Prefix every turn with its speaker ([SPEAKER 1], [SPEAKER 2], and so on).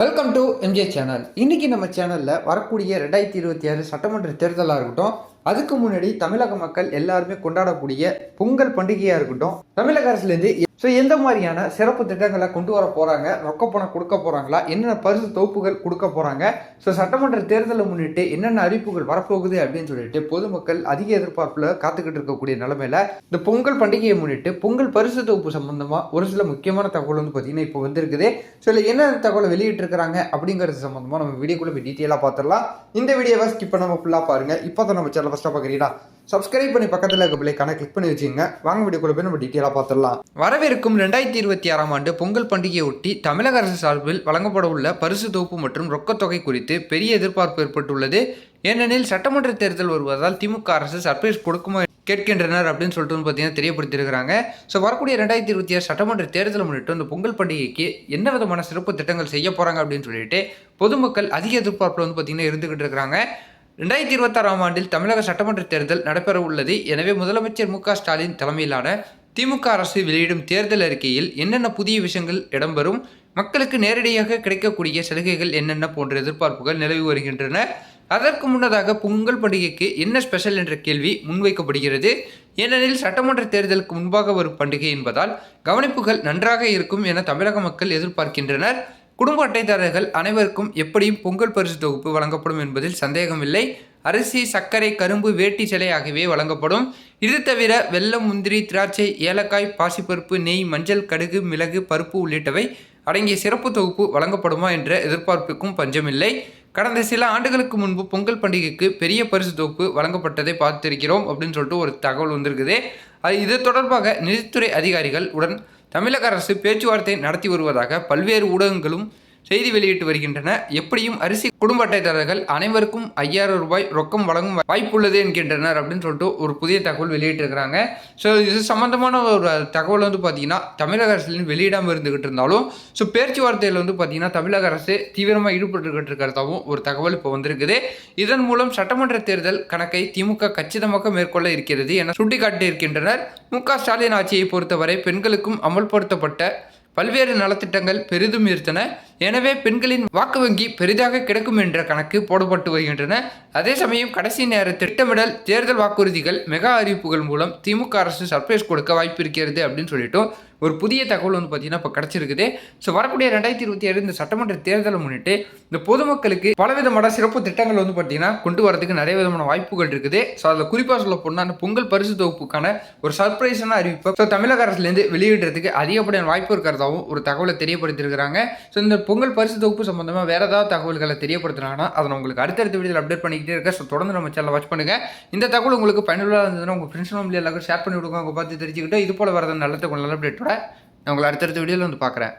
[SPEAKER 1] Welcome to MJ channel இன்னைக்கு நம்ம சேனலில் வரக்கூடிய ரெண்டாயிரத்தி இருபத்தி ஆறு சட்டமன்ற தேர்தலாக இருக்கட்டும் அதுக்கு முன்னாடி தமிழக மக்கள் எல்லாருமே கொண்டாடக்கூடிய பொங்கல் பண்டிகையாக இருக்கட்டும் தமிழக அரசுலேருந்து ஸோ எந்த மாதிரியான சிறப்பு திட்டங்களை கொண்டு வர போகிறாங்க ரொக்க பணம் கொடுக்க போகிறாங்களா என்னென்ன பரிசு தொகுப்புகள் கொடுக்க போகிறாங்க ஸோ சட்டமன்ற தேர்தலை முன்னிட்டு என்னென்ன அறிவிப்புகள் வரப்போகுது அப்படின்னு சொல்லிட்டு பொதுமக்கள் அதிக எதிர்பார்ப்பில் காத்துக்கிட்டு இருக்கக்கூடிய நிலமையில இந்த பொங்கல் பண்டிகையை முன்னிட்டு பொங்கல் பரிசு தொகுப்பு சம்பந்தமாக ஒரு சில முக்கியமான தகவல் வந்து பார்த்தீங்கன்னா இப்போ வந்திருக்குது. ஸோ இல்லை என்ன தகவலை வெளியிட்டிருக்கிறாங்க அப்படிங்கிறது சம்மந்தமாக நம்ம வீடியோக்குள்ளே போய் டீட்டெயிலாக பார்த்துடலாம். இந்த வீடியோவை ஸ்கிப் பண்ணாமல் ஃபுல்லாக பாருங்க. இப்போ தான் நம்ம சேனல் ஃபஸ்ட்டாக பார்க்குறீங்களா? சப்ஸ்கிரைப் பண்ணி பக்கத்தில் இருக்க பிள்ளைக்கான கிளிக் பண்ணி வச்சுங்க வாங்க வீடியோக்குள்ள போய் நம்ம டீட்டெயிலாக பார்த்துடலாம். வரவிருக்கும் ரெண்டாயிரத்தி இருபத்தி ஆறாம் ஆண்டு பொங்கல் பண்டிகையை ஒட்டி தமிழக அரசு சார்பில் வழங்கப்பட உள்ள பரிசு தொகுப்பு மற்றும் ரொக்கத்தொகை குறித்து பெரிய எதிர்பார்ப்பு ஏற்பட்டுள்ளது. ஏனெனில் சட்டமன்ற தேர்தல் வருவதால் திமுக அரசு சர்ப்ரைஸ் கொடுக்குமா கேட்கின்றனர் அப்படின்னு சொல்லிட்டு வந்து பார்த்தீங்கன்னா தெரியப்படுத்தியிருக்கிறாங்க. ஸோ வரக்கூடிய ரெண்டாயிரத்தி இருபத்தி ஆறு சட்டமன்ற தேர்தலை முன்னிட்டு இந்த பொங்கல் பண்டிகைக்கு என்ன விதமான சிறப்பு திட்டங்கள் செய்ய போகிறாங்க அப்படின்னு சொல்லிட்டு பொதுமக்கள் அதிக எதிர்பார்ப்பில் வந்து பார்த்திங்கன்னா இருந்துக்கிட்டு இருக்கிறாங்க. ரெண்டாயிரத்தி இருபத்தாறாம் ஆண்டில் தமிழக சட்டமன்ற தேர்தல் நடைபெற உள்ளது எனவே முதலமைச்சர் மு ஸ்டாலின் தலைமையிலான திமுக அரசு வெளியிடும் தேர்தல் அறிக்கையில் என்னென்ன புதிய விஷயங்கள் இடம்பெறும் மக்களுக்கு நேரடியாக கிடைக்கக்கூடிய சலுகைகள் என்னென்ன போன்ற எதிர்பார்ப்புகள் நிலவி வருகின்றன அதற்கு முன்னதாக பொங்கல் பண்டிகைக்கு என்ன ஸ்பெஷல் என்ற கேள்வி முன்வைக்கப்படுகிறது. ஏனெனில் சட்டமன்ற தேர்தலுக்கு முன்பாக வரும் பண்டிகை என்பதால் கவனிப்புகள் நன்றாக இருக்கும் என தமிழக மக்கள் எதிர்பார்க்கின்றனர். குடும்ப அட்டைதாரர்கள் அனைவருக்கும் எப்படியும் பொங்கல் பரிசு தொகுப்பு வழங்கப்படும் என்பதில் சந்தேகமில்லை. அரிசி சர்க்கரை கரும்பு வேட்டி சிலை ஆகியவை வழங்கப்படும். இது தவிர வெல்லம் முந்திரி திராட்சை ஏலக்காய் பாசிப்பருப்பு நெய் மஞ்சள் கடுகு மிளகு பருப்பு உள்ளிட்டவை அடங்கிய சிறப்பு தொகுப்பு வழங்கப்படுமா என்ற எதிர்பார்ப்புக்கும் பஞ்சமில்லை. கடந்த சில ஆண்டுகளுக்கு முன்பு பொங்கல் பண்டிகைக்கு பெரிய பரிசு தொகுப்பு வழங்கப்பட்டதை பார்த்திருக்கிறோம் அப்படின்னு சொல்லிட்டு ஒரு தகவல் வந்திருக்குது. அது இது தொடர்பாக நிதித்துறை அதிகாரிகள் உடன் தமிழக அரசு பேச்சுவார்த்தை நடத்தி வருவதாக பல்வேறு ஊடகங்களும் செய்தி வெளியிட்டு வருகின்றன. எப்படியும் அரிசி குடும்ப அட்டைதாரர்கள் அனைவருக்கும் ஐயாயிரம் ரூபாய் ரொக்கம் வழங்கும் வாய்ப்புள்ளது என்கின்றனர் அப்படின்னு சொல்லிட்டு ஒரு புதிய தகவல் வெளியிட்டிருக்கிறாங்க. ஸோ இது சம்பந்தமான ஒரு தகவல் வந்து பார்த்தீங்கன்னா தமிழக அரசின் வெளியிடாமல் இருந்துகிட்டு இருந்தாலும் ஸோ பேச்சுவார்த்தையில் வந்து பார்த்தீங்கன்னா தமிழக அரசு தீவிரமாக ஈடுபட்டுக்கிட்டு இருக்கிறதாகவும் ஒரு தகவல் இப்போ வந்திருக்குது. இதன் மூலம் சட்டமன்ற தேர்தல் கணக்கை திமுக கச்சிதமாக மேற்கொள்ள இருக்கிறது என சுட்டிக்காட்டியிருக்கின்றனர். மு க ஸ்டாலின் ஆட்சியை பொறுத்தவரை பெண்களுக்கும் அமல்படுத்தப்பட்ட பல்வேறு நலத்திட்டங்கள் பெரிதும் இருந்தன. எனவே பெண்களின் வாக்கு வங்கி பெரிதாக கிடைக்கும் என்ற கணக்கு போடப்பட்டு வருகின்றன. அதே சமயம் கடைசி நேர திட்டமிடல் தேர்தல் வாக்குறுதிகள் மெகா அறிவிப்புகள் மூலம் திமுக அரசு சர்ப்ரைஸ் கொடுக்க வாய்ப்பு இருக்கிறது அப்படின்னு சொல்லிட்டு ஒரு புதிய தகவல் வந்து பார்த்தீங்கன்னா இப்போ கிடச்சிருக்குது. ஸோ வரக்கூடிய ரெண்டாயிரத்தி இருபத்தி ஏழு இந்த சட்டமன்ற தேர்தலை முன்னிட்டு இந்த பொதுமக்களுக்கு பலவிதமான சிறப்பு திட்டங்கள் வந்து பார்த்தீங்கன்னா கொண்டு வரதுக்கு நிறைய விதமான வாய்ப்புகள் இருக்குது. ஸோ அதில் குறிப்பாக சொல்ல போனால் அந்த பொங்கல் பரிசு தொகுப்புக்கான ஒரு சர்ப்ரைஸான அறிவிப்பை ஸோ தமிழக அரசுலேருந்து வெளியிடுறதுக்கு அதிகப்படியான வாய்ப்பு இருக்கிறதாகவும் ஒரு தகவலை தெரியப்படுத்தியிருக்கிறாங்க. ஸோ இந்த பொங்கல் பரிசு தொகுப்பு சம்பந்தமாக வேறு ஏதாவது தகவல்களை தெரியப்படுத்துனாங்கன்னா அதை நான் உங்களுக்கு அடுத்தடுத்த வீடியோவில் அப்டேட் பண்ணிக்கிட்டே இருக்கேன். ஸோ தொடர்ந்து நம்ம சேனல் வாட்ச் பண்ணுங்கள் இந்த தகவல் உங்களுக்கு பயனுள்ளதாக இருந்ததுன்னா உங்கள் ஃப்ரெண்ட்ஸ் ஃபேமிலி எல்லாருக்கும் ஷேர் பண்ணி விடுங்க. அவங்க பார்த்து தெரிஞ்சுக்கிட்டு இது போல் வரது நல்ல தகவல் நல்ல அப்டேட்டோட நான் உங்களை அடுத்தடுத்த வீடியோவில் வந்து பார்க்குறேன்.